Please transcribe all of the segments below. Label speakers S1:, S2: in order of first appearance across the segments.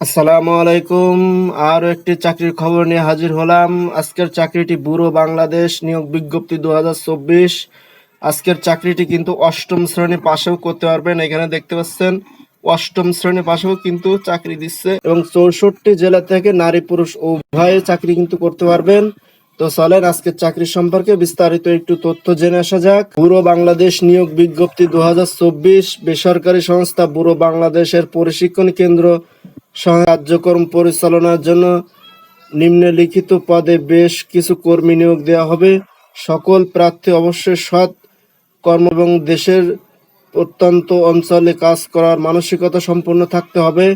S1: আসসালামু আলাইকুম। আরও একটি চাকরির খবর নিয়ে হাজির হলাম। আজকের চাকরিটি ব্যুরো বাংলাদেশ নিয়োগ বিজ্ঞপ্তি দু আজকের চাকরিটি কিন্তু অষ্টম শ্রেণি পাশেও করতে পারবেন। এখানে দেখতে পাচ্ছেন, অষ্টম শ্রেণি পাশেও কিন্তু চাকরি দিচ্ছে এবং চৌষট্টি জেলা থেকে নারী পুরুষ উভয়ে চাকরি কিন্তু করতে পারবেন। তো চলেন আজকের চাকরি সম্পর্কে বিস্তারিত একটু তথ্য জেনে আসা যাক। ব্যুরো বাংলাদেশ নিয়োগ বিজ্ঞপ্তি দু হাজার চব্বিশ। বেসরকারি সংস্থা ব্যুরো বাংলাদেশের প্রশিক্ষণ কেন্দ্র কার্যক্রম পরিচালনার জন্য নিম্নলিখিত পদে বেশ কিছু কর্মী নিয়োগ দেওয়া হবে। সকল প্রার্থী অবশ্যই সৎ কর্ম এবং দেশের প্রত্যন্ত অঞ্চলে কাজ করার মানসিকতা সম্পন্ন থাকতে হবে।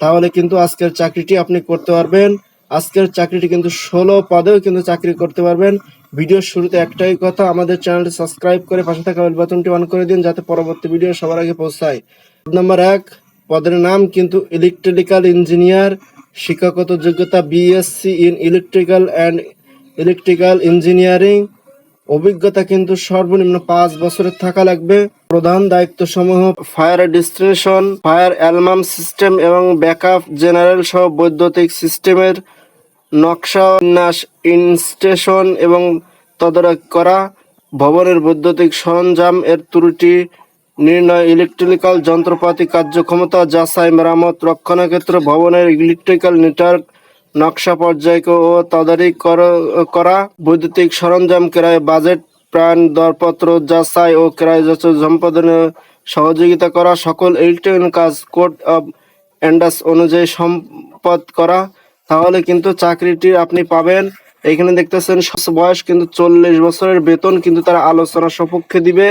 S1: তাহলে কিন্তু আজকের চাকরিটি আপনি করতে পারবেন। আজকের চাকরিটি কিন্তু ষোলো পদেও কিন্তু চাকরি করতে পারবেন। ভিডিওর শুরুতে একটাই কথা, আমাদের চ্যানেলটি সাবস্ক্রাইব করে পাশে থাকা বেল বাটনটি অন করে দিন যাতে পরবর্তী ভিডিও সবার আগে পৌঁছায়। নাম্বার এক পদের নাম কিন্তু ইলেকট্রিক্যাল ইঞ্জিনিয়ার শিক্ষাগত যোগ্যতা BSc in electrical and electrical engineering অভিজ্ঞতা কিন্তু সর্বনিম্ন পাঁচ বছরের থাকা লাগবে। প্রধান দায়িত্ব সমূহ fire distribution fire alarm system এবং ব্যাকআপ জেনারেল সহ বৈদ্যুতিক সিস্টেমের নকশা, বিন্যাস ইনস্টেশন এবং তদারক করা, ভবনের বৈদ্যুতিক সরঞ্জাম এর ত্রুটি নির্ণয় ইলেকট্রিক্যাল যন্ত্রপাতি কার্যক্ষমতা যাচাই মেরামত রক্ষণাক্ষেত্র ভবনের ইলেকট্রিক্যাল নেটওয়ার্ক নকশা পর্যায় ও তদারকি করা বৈদ্যুতিক সরঞ্জাম ক্রয়, বাজেট, প্রাণ, দরপত্র যাচাই ও ক্রয় সম্পাদনে সহযোগিতা করা, সকল ইলেকট্রনিক কাজ, কোড অফ অ্যান্ডাস অনুযায়ী সম্পদ করা, তাহলে কিন্তু চাকরিটি আপনি পাবেন। এখানে দেখতেছেন বয়স কিন্তু চল্লিশ বছরের বেতন কিন্তু তারা আলোচনা সপক্ষে দিবে।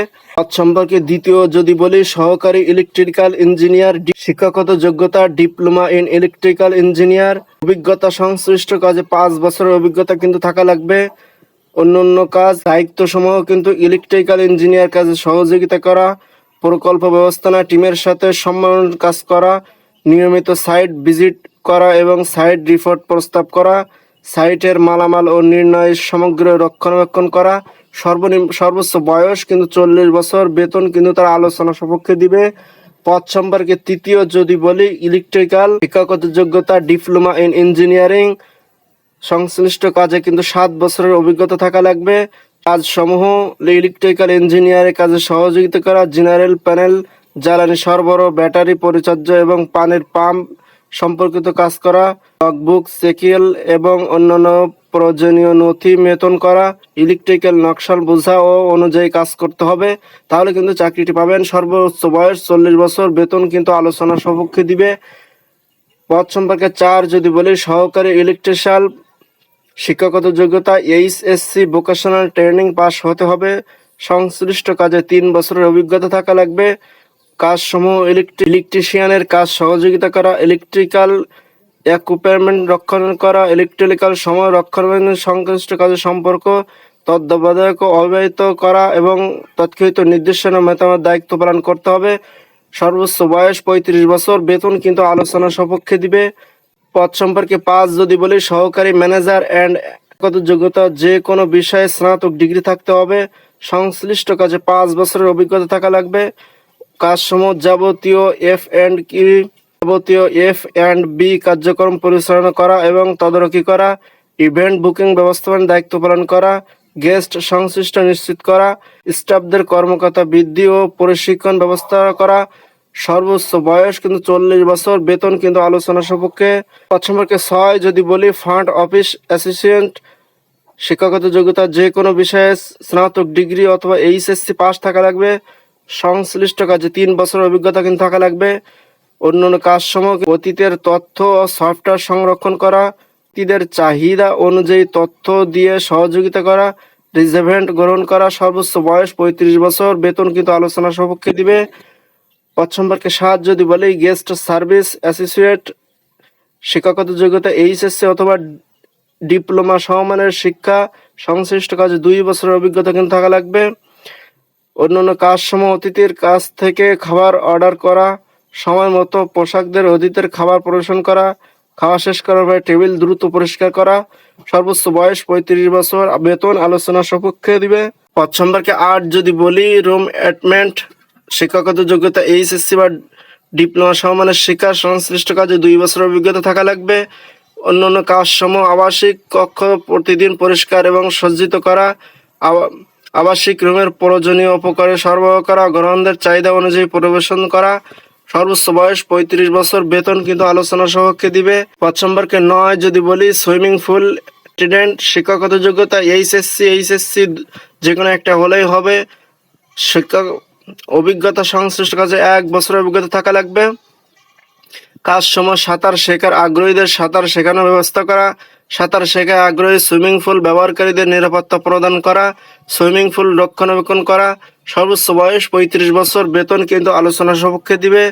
S1: সম্পর্কে দ্বিতীয় যদি বলি, সহকারী ইলেকট্রিক্যাল ইঞ্জিনিয়ার শিক্ষাগত যোগ্যতা ডিপ্লোমা ইন ইলেকট্রিক্যাল ইঞ্জিনিয়ার অভিজ্ঞতা সংশ্লিষ্ট কাজে পাঁচ বছরের অভিজ্ঞতা কিন্তু থাকা লাগবে। অন্য অন্য কাজ দায়িত্ব সমূহ কিন্তু ইলেকট্রিক্যাল ইঞ্জিনিয়ার কাজে সহযোগিতা করা, প্রকল্প ব্যবস্থাপনা টিমের সাথে সম্মান কাজ করা, নিয়মিত সাইট ভিজিট করা এবং সাইট রিপোর্ট প্রস্তাব করা সাইটের মালামাল ও নির্ণয় সমগ্র রক্ষণাবেক্ষণ করা, সর্বনিম্ন, সর্বোচ্চ বয়স কিন্তু চল্লিশ বছর, বেতন কিন্তু তারা আলোচনা সপক্ষে দিবে। পদ সম্পর্কে তৃতীয় যদি বলি, ইলেকট্রিক্যাল শিক্ষাগত যোগ্যতা ডিপ্লোমা ইন ইঞ্জিনিয়ারিং, সংশ্লিষ্ট কাজে কিন্তু সাত বছরের অভিজ্ঞতা থাকা লাগবে। কাজ সমূহ ইলেকট্রিক্যাল ইঞ্জিনিয়ারের কাজে সহযোগিতা করা, জেনারেল প্যানেল, জ্বালানি সরবরাহ, ব্যাটারি পরিচর্যা এবং পানির পাম্প সম্পর্কিত কাজ করা লগবুক সেকিয়েল এবং অন্যান্য প্রয়োজনীয় নথি মেতন করা ইলেকট্রিক্যাল নকশাল বোঝা ও অনুযায়ী কাজ করতে হবে। তাহলে কিন্তু চাকরিটি পাবেন। সর্বোচ্চ বয়স চল্লিশ বছর। বেতন কিন্তু আলোচনা সপক্ষে দিবে। পদ সম্পর্কে চার যদি বলি, সহকারী ইলেকট্রিশিয়াল শিক্ষাগত যোগ্যতা এইচএসসি ভোকেশনাল ট্রেনিং পাস হতে হবে। সংশ্লিষ্ট কাজে তিন বছরের অভিজ্ঞতা থাকা লাগবে। কাজ সমূহ ইলেকট্রিশিয়ানের কাজ, সহযোগিতা করা ইলেকট্রিক্যাল ইকুইপমেন্ট রক্ষণ করা ইলেকট্রিক্যাল সময় রক্ষণাবেক্ষণ সংশ্লিষ্ট কাজের সম্পর্ক তত্ত্বাবধায়ক অব্যাহত করা এবং তৎক্ষণিত নির্দেশনা মেতামত দায়িত্ব পালন করতে হবে। সর্বোচ্চ বয়স পঁয়ত্রিশ বছর, বেতন কিন্তু আলোচনা সপক্ষে দিবে। পদ সম্পর্কে পাঁচ যদি বলি সহকারী ম্যানেজার অ্যান্ড কত যোগ্যতা যে কোনো বিষয়ে স্নাতক ডিগ্রি থাকতে হবে। সংশ্লিষ্ট কাজে পাঁচ বছরের অভিজ্ঞতা থাকা লাগবে। কাজসমূহ যাবতীয় এফ অ্যান্ড কি যাবতীয় এফ অ্যান্ড বি কার্যক্রম পরিচালনা করা এবং তদারকি করা ইভেন্ট বুকিং ব্যবস্থাপনার দায়িত্ব পালন করা গেস্ট সংশ্লিষ্ট নিশ্চিত করা স্টাফদের কর্মকর্তা বৃদ্ধি ও প্রশিক্ষণ ব্যবস্থা করা, সর্বোচ্চ বয়স কিন্তু চল্লিশ বছর, বেতন কিন্তু আলোচনা সপক্ষে পদ সম্পর্কে ছয় যদি বলি ফান্ড অফিস অ্যাসিস্ট্যান্ট শিক্ষাগত যোগ্যতা যে কোনো বিষয়ে স্নাতক ডিগ্রি অথবা এইচএসসি পাস থাকা লাগবে সংশ্লিষ্ট কাজে তিন বছর অভিজ্ঞতা কিন্তু থাকা লাগবে। অন্যান্য কাজ সমূহ অতীতের তথ্য ও সফটওয়্যার সংরক্ষণ করা ব্যক্তিদের চাহিদা অনুযায়ী তথ্য দিয়ে সহযোগিতা করা, রিজার্ভেন্ট গ্রহণ করা, সর্বোচ্চ বয়স পঁয়ত্রিশ বছর, বেতন কিন্তু আলোচনা সপক্ষে দিবে। পদ সাত যদি বলি গেস্ট সার্ভিস অ্যাসোসিয়েট, শিক্ষাগত যোগ্যতা এইচএসসি অথবা ডিপ্লোমা সমমানের শিক্ষা, সংশ্লিষ্ট কাজে দুই বছরের অভিজ্ঞতা কিন্তু থাকা লাগবে। অন্যান্য কাজ সমূহ অতিথির কাছ থেকে খাবার অর্ডার করা, সময় মতো পোশাকদের অতিথির খাবার পরিবেশন করা, খাওয়া শেষ করার পরে টেবিল দ্রুত পরিষ্কার করা, সর্বোচ্চ বয়স পঁয়ত্রিশ বছর, বেতন আলোচনা সপক্ষে দিবে। পদ সম্পর্কে আট যদি বলি, রুম অ্যাটমেন্ট, শিক্ষাগত যোগ্যতা, এইচএসসি বা ডিপ্লোমা সমমানের শিক্ষা সংশ্লিষ্ট কাজে দুই বছর অভিজ্ঞতা থাকা লাগবে। অন্যান্য কাজ সমূহ আবাসিক কক্ষ প্রতিদিন পরিষ্কার এবং সজ্জিত করা আবাসিক রুমের প্রয়োজনীয় উপকরণ সরবরাহ করা গ্রহণদের চাহিদা অনুযায়ী পরিবেশন করা, সর্বোচ্চ বয়স পঁয়ত্রিশ বছর, বেতন কিন্তু আলোচনা সহক্ষে দিবে। পাঁচ নম্বরকে নয়, যদি বলি, সুইমিং পুল স্টুডেন্ট শিক্ষাগত যোগ্যতা, এইচএসসি এইচএসসি যে কোনো একটা হলেই হবে। শিক্ষা অভিজ্ঞতা সংশ্লিষ্ট কাজে এক বছরের অভিজ্ঞতা থাকা লাগবে। কাজ সময় সাঁতার শেখার, আগ্রহীদের সাঁতার শেখানোর ব্যবস্থা করা সাঁতার শেখায় আগ্রহী সুইমিং পুল ব্যবহারকারীদের নিরাপত্তা প্রদান করা, সুইমিং পুল রক্ষণাবেক্ষণ করা, সর্বোচ্চ বয়স পঁয়ত্রিশ বছর, বেতন কিন্তু আলোচনা সপক্ষে দিবে।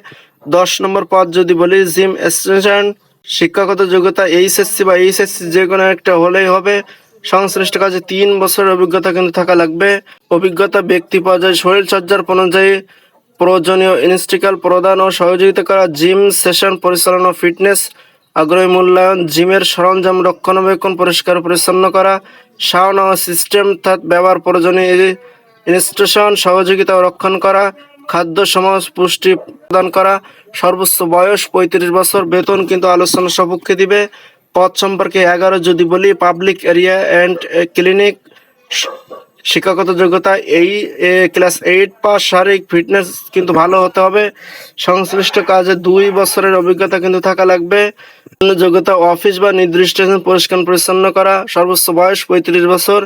S1: দশ নম্বর পদ যদি বলি, জিম এক্সটেনশন, শিক্ষাগত যোগ্যতা এইচএসসি বা এইচএসসি যে কোনো একটা হলেই হবে। সংশ্লিষ্ট কাজে তিন বছরের অভিজ্ঞতা কিন্তু থাকা লাগবে। অভিজ্ঞতা, ব্যক্তি পর্যায়ে, শরীরচর্চার অনুযায়ী প্রয়োজনীয় ইনস্টিকাল প্রদান ও সহযোগিতা করা, জিম সেশন, পরিচালনা, ফিটনেস আগ্রহী মূল্যায়ন জিমের সরঞ্জাম রক্ষণাবেক্ষণ, পরিষ্কার পরিচ্ছন্ন করা সাউন্ড ও সিস্টেম তার ব্যবহার, প্রয়োজনীয় ইনস্টিটিউশন, সহযোগিতা রক্ষণ করা, খাদ্য সমাজ পুষ্টি প্রদান করা, সর্বোচ্চ বয়স পঁয়ত্রিশ বছর, বেতন কিন্তু আলোচনা সপক্ষে দিবে। পদ সম্পর্কে এগারো যদি বলি, পাবলিক এরিয়া অ্যান্ড ক্লিনিক শিক্ষাগত যোগ্যতা এই ক্লাস এইট পাস, শারীরিক ফিটনেস কিন্তু ভালো হতে হবে। সংশ্লিষ্ট কাজে দুই বছরের অভিজ্ঞতা কিন্তু থাকা লাগবে। যোগ্যতা অফিস বা নির্দিষ্ট পরিষ্কার পরিচ্ছন্ন করা, সর্বোচ্চ বয়স পঁয়ত্রিশ বছর।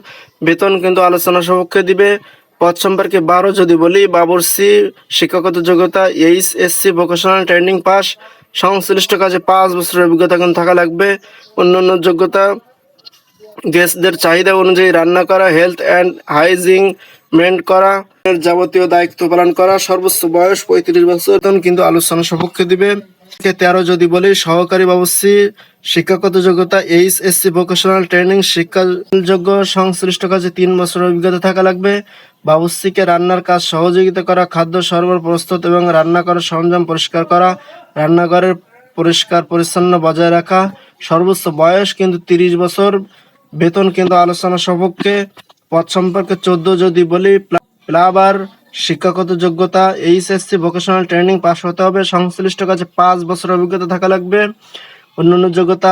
S1: বেতন কিন্তু আলোচনা সপক্ষে দিবে। পদ সম্পর্কে বারো যদি বলি, বাবরসি, শিক্ষাগত যোগ্যতা H SC vocational training pass. সংশ্লিষ্ট কাজে পাঁচ বছরের অভিজ্ঞতা কিন্তু থাকা লাগবে। অন্যান্য যোগ্যতা গেস্টদের চাহিদা অনুযায়ী রান্না করা হেলথ অ্যান্ড হাইজিন মেন্ট করা যাবতীয় দায়িত্ব পালন করা, সর্বোচ্চ বয়স পঁয়ত্রিশ বছর কিন্তু আলোচনা সপক্ষে দিবে তেরো যদি বলি, সহকারী বাবুসি শিক্ষাগত যোগ্যতা এইচ এসসি ভোকেশনাল ট্রেনিং শিক্ষাযোগ্য সংশ্লিষ্ট কাজে তিন বছর অভিজ্ঞতা থাকা লাগবে। বাবুসিকে রান্নার কাজ সহযোগিতা করা, খাদ্য সরবরাহ প্রস্তুত এবং রান্না করার সরঞ্জাম পরিষ্কার করা, রান্নাঘরের পরিষ্কার পরিচ্ছন্ন বজায় রাখা, সর্বোচ্চ বয়স কিন্তু তিরিশ বছর বেতন কেন্দ্র আলোচনা সপক্ষে পদ সম্পর্কে চোদ্দ যদি বলি প্লাবার শিক্ষাগত যোগ্যতা, এইচএসসি ভোকেশনাল ট্রেনিং পাস হতে হবে। সংশ্লিষ্ট কাজে পাঁচ বছর অভিজ্ঞতা থাকা লাগবে। অন্যান্য যোগ্যতা,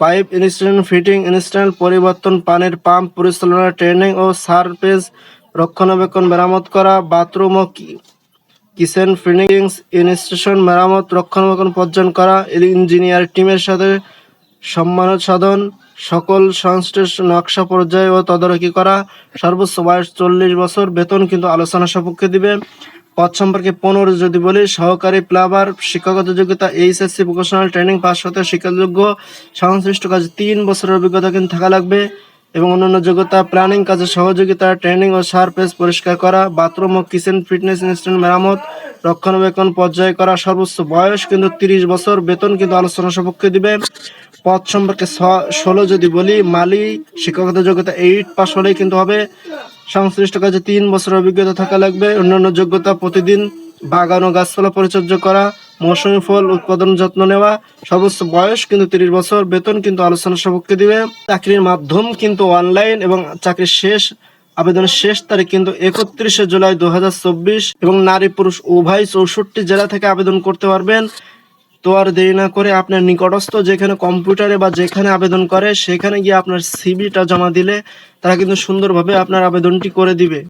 S1: পাইপ ইনস্টলেশন ফিটিং ইনস্টল পরিবর্তন পানির পাম্প পরিচালনা ট্রেনিং ও সারফেস, রক্ষণাবেক্ষণ মেরামত করা, বাথরুম ও কিচেন ফিনিশিংস ইনস্টেশন মেরামত, রক্ষণাবেক্ষণ পর্যন্ত করা, ইঞ্জিনিয়ার টিমের সাথে সম্মান সাধন সকল সংশ্লিষ্ট নকশা পর্যায়ে ও তদারকি করা, সর্বোচ্চ বয়স চল্লিশ বছর, বেতন কিন্তু আলোচনা সপক্ষে দিবে। পদ সম্পর্কে পনেরো যদি বলি, সহকারী প্লাবার, শিক্ষাগত যোগ্যতা, এইচএসসি ভোকেশনাল ট্রেনিং পাস হতে শিক্ষাযোগ্য, সংশ্লিষ্ট কাজ তিন বছরের অভিজ্ঞতা কিন্তু থাকা লাগবে। এবং অন্যান্য যোগ্যতা প্ল্যানিং কাজে সহযোগিতা ট্রেনিং ও সারফেস পরিষ্কার করা বাথরুম ও কিচেন ফিটনেস ইনস্ট্রুমেন্ট মেরামত, রক্ষণাবেক্ষণ পর্যায়ে করা, সর্বোচ্চ বয়স কিন্তু তিরিশ বছর, বেতন কিন্তু আলোচনা সপক্ষে দিবে পদ সম্পর্কে ষোলো যদি বলি, মালি শিক্ষাগত যোগ্যতা এইট পাস হলেই কিন্তু হবে। সংশ্লিষ্ট কাজে তিন বছর অভিজ্ঞতা থাকা লাগবে। অন্যান্য যোগ্যতা প্রতিদিন বাগান ও গাছপালা পরিচর্যা করা মৌসুমী ফল উৎপাদন যত্ন নেওয়া, সর্বোচ্চ বয়স কিন্তু তিরিশ বছর, বেতন কিন্তু আলোচনা সপক্ষে দিবে। চাকরির মাধ্যম কিন্তু অনলাইন এবং চাকরির শেষ, আবেদনের শেষ তারিখ কিন্তু একত্রিশে জুলাই দু হাজার চব্বিশ এবং নারী পুরুষ উভয় চৌষট্টি জেলা থেকে আবেদন করতে পারবেন। তো আর দেরি না করে আপনার নিকটস্থ যেখানে কম্পিউটারে বা যেখানে আবেদন করে, সেখানে গিয়ে আপনার সিভিটা জমা দিলে তারা কিন্তু সুন্দরভাবে আপনার আবেদনটি করে দিবে।